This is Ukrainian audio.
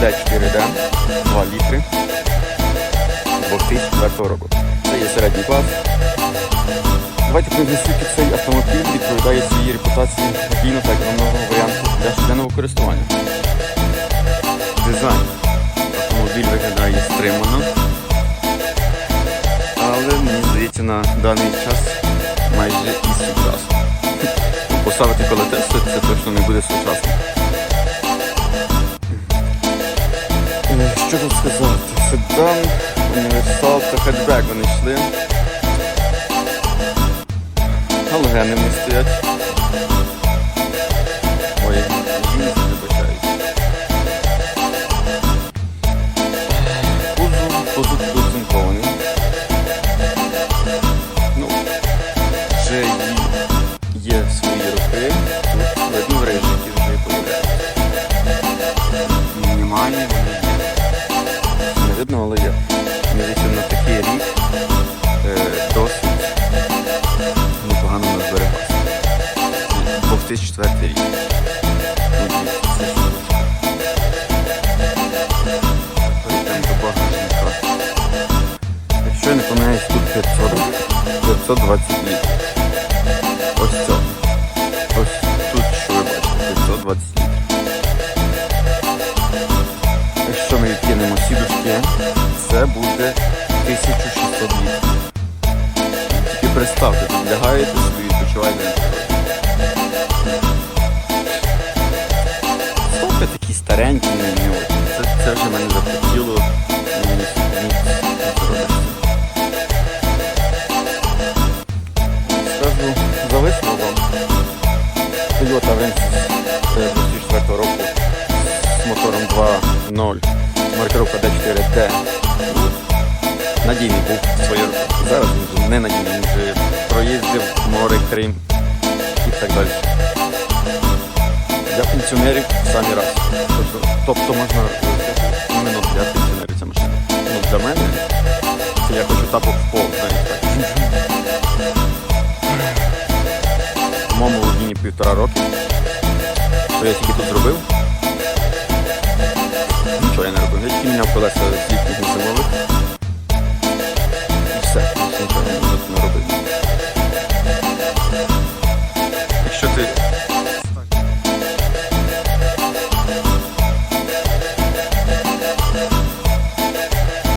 2 літри 2004 року. Це є середній клас. Давайте подивимося, цей автомобіль відповідає своїй репутації надійно та економного варіанту для щоденного користування. Дизайн. Автомобіль виглядає стримано. Але мені здається на даний час майже і сучасно. Поставити коло це точно не буде сучасно. Що тут сказати? Седан, універсал та хетчбек вони йшли. Галогени не стоять. Ой, жінки вибачають. Кузов, кузов доцинкований. Ну, вже є, 2004 рік. Якщо я не помиляюсь, тут 500, 520 літрів. Ось це. Ось тут, що ви бачите, 520 літрів. Якщо ми відкинемо сідушки, це буде 1600 літрів. Тільки представте, підлягаєте собі, відпочиваєте. Не. Це, це вже мене захотіло. Скажу за висновком. Toyota Ventus 2004 року з мотором 2.0, маркировка D4D. Надійний був роки. Зараз він не надійний, він вже проїздив море, Крим і так далі. Пенсіонерів в самий раз. Тобто, тобто можна іменно для пенсіонерів ця машина. Ну, для мене це я хочу тапок в пол, знаєте так. Моєму володінні півтора роки. Що я тільки тут зробив? Нічого я не робив. Я тільки міняв колеса з літніх зимових. І все, нічого не було.